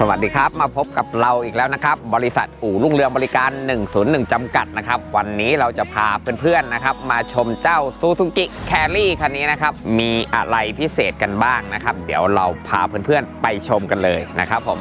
สวัสดีครับ มาพบกับเราอีกแล้วนะครับ บริษัทอู่ลุ่งเรืองบริการ 101 จำกัดนะครับ วันนี้เราจะพาเพื่อนๆนะครับ มาชมเจ้าซูซูกิแครี่คันนี้นะครับ มีอะไรพิเศษกันบ้างนะครับ เดี๋ยวเราพาเพื่อนๆไปชมกันเลยนะครับผม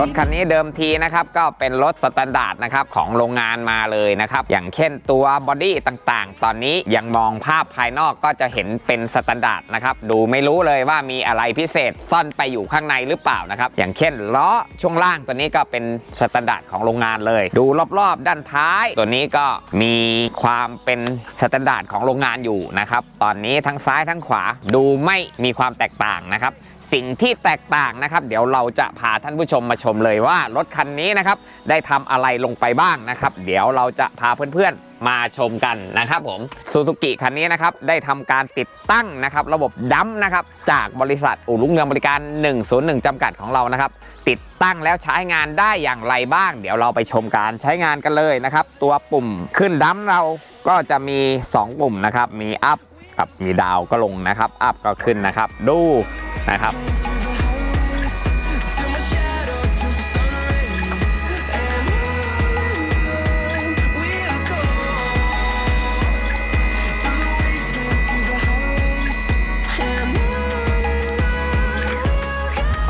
รถคันนี้เดิมทีนะครับก็เป็นรถสแตนดาร์ดนะครับของโรงงานมาเลยนะครับอย่างเช่นตัวบอดี้ต่างๆ ตอนนี้ยังมองภาพภายนอกก็จะเห็นเป็นสแตนดาร์ดนะครับดูไม่รู้เลยว่ามีอะไรพิเศษซ่อนไปอยู่ข้างในหรือเปล่านะครับอย่างเช่นล้อช่วงล่างตัวนี้ก็เป็นสแตนดาร์ดของโรงงานเลย ดูรอบๆ ด้านท้าย ตัวนี้ก็มีความเป็นสแตนดาร์ดของโรงงานอยู่นะครับตอนนี้ทั้งซ้ายทั้งขวาดูไม่มีความแตกต่างนะครับ สิ่งที่แตกต่างนะครับ เดี๋ยวเราจะพาท่านผู้ชมมาชมเลยว่ารถคันนี้นะครับได้ทำอะไรลงไปบ้างนะครับ เดี๋ยวเราจะพาเพื่อนๆมาชมกันนะครับผมซูซูกิคันนี้นะครับได้ทำการติดตั้งนะครับระบบดัมนะครับจากบริษัทอู่ลุงเรืองบริการ 101จำกัดของเรานะครับติดตั้งแล้วใช้งานได้อย่างไรบ้าง เดี๋ยวเราไปชมการใช้งานกันเลยนะครับ ตัวปุ่มขึ้นดัมเราก็จะมี 2 ปุ่มนะครับมีอัพกับมีดาวก็ลงนะครับ อัพก็ขึ้นนะครับ ดู นะครับ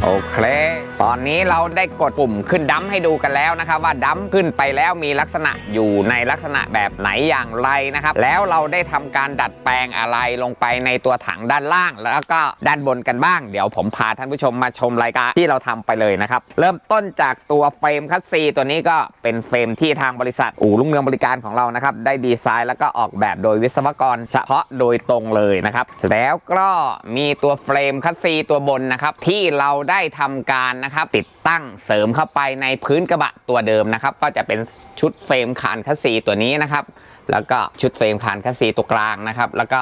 โอเค ตอนนี้เราได้กดปุ่มขึ้นดัมให้ดูกันแล้วนะครับ ว่าดัมขึ้นไปแล้วมีลักษณะอยู่ในลักษณะแบบไหนอย่างไรนะครับ แล้วเราได้ทำการดัดแปลงอะไรลงไปในตัวถังด้านล่าง แล้วก็ด้านบนกันบ้าง เดี๋ยวผมพาท่านผู้ชมมาชมรายการที่เราทำไปเลยนะครับ เริ่มต้นจากตัวเฟรมคัสซีตัวนี้ก็เป็นเฟรมที่ทางบริษัทอู่รุ่งเรืองบริการของเรานะครับได้ดีไซน์แล้วก็ออกแบบโดยวิศวกรเฉพาะโดยตรงเลยนะครับแล้วก็มีตัวเฟรมคัสซีตัวบนนะครับที่เราได้ทำการนะครับ ติดตั้งเสริมเข้าไปในพื้นกระบะตัวเดิมนะครับ ก็จะเป็นชุดเฟรมคานคัสซีตัวนี้นะครับ แล้วก็ชุดเฟรมคานคัสซีตัวกลางนะครับ แล้วก็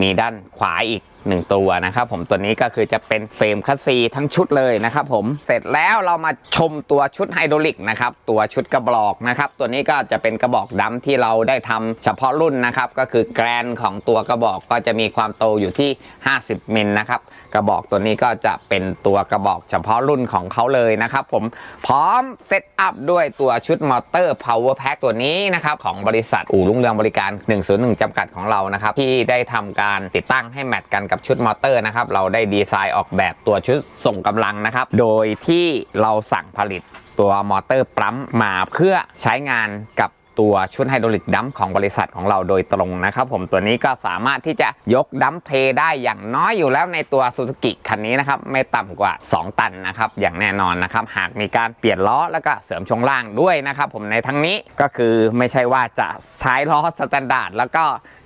มีด้านขวาอีก 1 ตัวนะครับผมตัวนี้ก็คือจะเป็นเฟรมคัสซีทั้งชุดเลยนะครับผมเสร็จแล้วเรามาชมตัวชุดไฮดรอลิกนะครับตัวชุดกระบอกนะครับตัวนี้ก็จะเป็นกระบอกดำที่เราได้ทำเฉพาะรุ่นนะครับก็คือแกรนของตัวกระบอกก็จะมีความโตอยู่ที่ 50มิลนะครับกระบอกตัวนี้ก็จะเป็นตัวกระบอกเฉพาะรุ่นของเขาเลยนะครับผมพร้อมเซตอัพด้วยตัวชุดมอเตอร์ power pack ตัวนี้นะครับของบริษัทอู่รุ่งเรืองบริการ 101จำกัดของเรานะครับที่ได้ทำการติดตั้งให้แมทกันกับชุดมอเตอร์นะครับ เราได้ดีไซน์ออกแบบตัวชุดส่งกำลังนะครับ โดยที่เราสั่งผลิตตัวมอเตอร์ปั๊มมาเพื่อใช้งานกับ ตัวชุดไฮดรอลิกดัมของบริษัทของเราโดยตรงนะครับผมตัวนี้ก็สามารถที่จะยกดัมเทได้อย่างน้อยอยู่แล้วในตัวซูซูกิคันนี้นะครับไม่ต่ำกว่า 2 ตันนะครับอย่างแน่นอนนะครับหากมีการเปลี่ยนล้อแล้วก็เสริมช่วงล่างด้วยนะครับผมในทั้งนี้ก็คือไม่ใช่ว่าจะใช้ล้อสแตนดาร์ดแล้วก็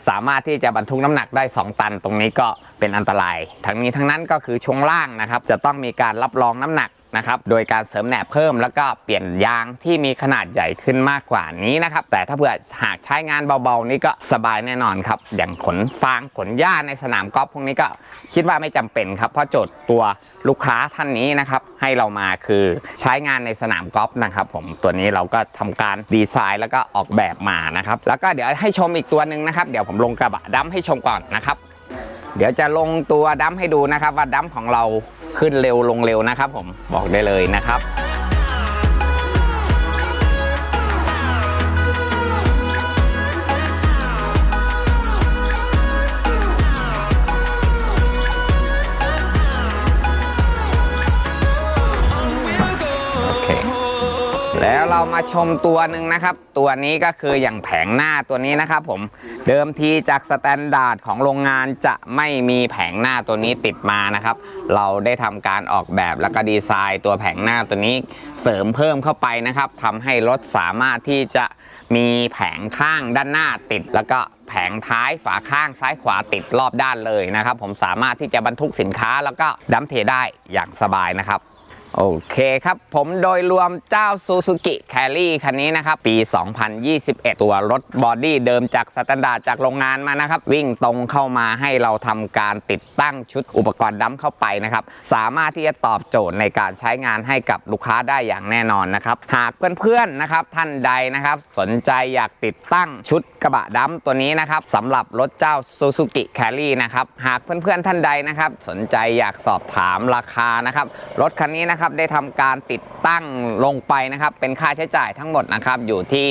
สามารถที่จะบรรทุกน้ำหนักได้ 2 ตัน ตรงนี้ก็เป็นอันตราย ทั้งนี้ทั้งนั้นก็คือช่วงล่างนะครับจะต้องมีการรับรองน้ำหนัก นะครับ โดยการเสริมแหนบเพิ่มแล้วก็เปลี่ยนยางที่มีขนาดใหญ่ขึ้นมากกว่านี้นะครับ แต่ถ้าเผื่อหากใช้งานเบาๆ นี่ก็สบายแน่นอนครับ อย่างขนฟางขนหญ้าในสนามกอล์ฟพวกนี้ก็คิดว่าไม่จำเป็นครับ เพราะโจทย์ตัวลูกค้าท่านนี้นะครับ ให้เรามาคือใช้งานในสนามกอล์ฟนะครับผมตัวนี้เราก็ทำการดีไซน์แล้วก็ออกแบบมานะครับ แล้วก็เดี๋ยวให้ชมอีกตัวหนึ่งนะครับ เดี๋ยวผมลงกระบะดำให้ชมก่อนนะครับ เดี๋ยวจะลงตัวดัมให้ดูนะครับว่าดัมของเราขึ้นเร็วลงเร็วนะครับผมบอกได้เลยนะครับ เรามาชมตัวหนึ่งนะครับ ตัวนี้ก็คืออย่างแผงหน้าตัวนี้นะครับผมเดิมทีจากสแตนดาร์ดของโรงงานจะไม่มีแผงหน้าตัวนี้ติดมานะครับ เราได้ทำการออกแบบแล้วก็ดีไซน์ ตัวแผงหน้าตัวนี้เสริมเพิ่มเข้าไปนะครับทำให้รถสามารถที่จะมีแผงข้างด้านหน้าติด แล้วก็แผงท้ายฝาข้างซ้ายขวาติดรอบด้านเลยนะครับ ผมสามารถที่จะบรรทุกสินค้าแล้วก็ดัมเทได้อย่างสบายนะครับ โอเคครับ ผมโดยรวมเจ้า Suzuki Carry คันนี้นะครับ ปี 2021 ตัวรถบอดี้เดิมจากสแตนดาร์ดจากโรงงานมานะครับ วิ่งตรงเข้ามาให้เราทำการติดตั้งชุดอุปกรณ์ดัมเข้าไปนะครับ สามารถที่จะตอบโจทย์ในการใช้งานให้กับลูกค้าได้อย่างแน่นอนนะครับ หากเพื่อนๆนะครับท่านใดนะครับ สนใจอยากติดตั้งชุด กระบะดัมตัวนี้นะครับสำหรับรถเจ้า Suzuki Carry นะครับหากเพื่อนๆท่านใดนะครับ สนใจอยากสอบถามราคานะครับรถคันนี้นะครับได้ทำการติดตั้งลงไปนะครับเป็นค่าใช้จ่ายทั้งหมดนะครับอยู่ที่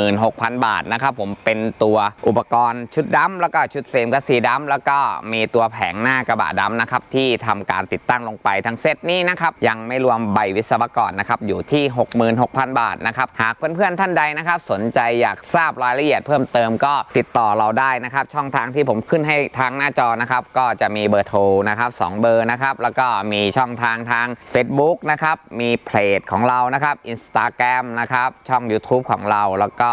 66,000 บาทนะครับผมเป็นตัวอุปกรณ์ชุดดัมแล้วก็ชุดเฟรมกระสีดัมแล้วก็มีตัวแผงหน้ากระบะดัมนะครับที่ทำการติดตั้งลงไปทั้งเซตนี้นะครับยังไม่รวมใบวิศวกรนะครับอยู่ที่ 66,000 บาทนะครับหากเพื่อนๆท่านใดนะครับสนใจอยากทราบรายละเอียดเพิ่มเติมก็ติดต่อเราได้นะครับ ช่องทางที่ผมขึ้นให้ทางหน้าจอนะครับ ก็จะมีเบอร์โทรนะครับสองเบอร์นะครับ แล้วก็มีช่องทางทาง Facebook นะครับ มีเพจของเรานะครับ Instagram นะครับ ช่อง YouTube ของเราแล้วก็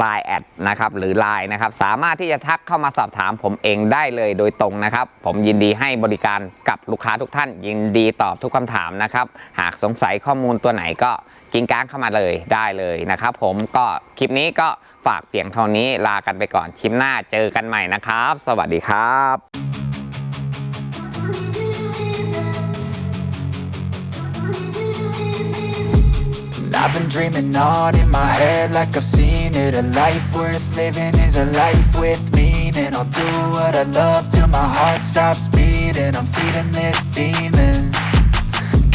Line แอดนะครับ หรือ Line นะครับ สามารถที่จะทักเข้ามาสอบถามผมเองได้เลยโดยตรงนะครับ ผมยินดีให้บริการกับลูกค้าทุกท่าน ยินดีตอบทุกคำถามนะครับ หากสงสัยข้อมูลตัวไหนก็ กินก้างเข้ามาเลยได้เลยนะครับผมก็คลิปนี้ก็ฝากเพียงเท่านี้ลากันไปก่อนคลิปหน้าเจอกันใหม่นะครับ สวัสดีครับ I've been dreaming on in my head like I've seen it A life worth living is a life with meaning I'll do what I love till my heart stops beating I'm feeding this demon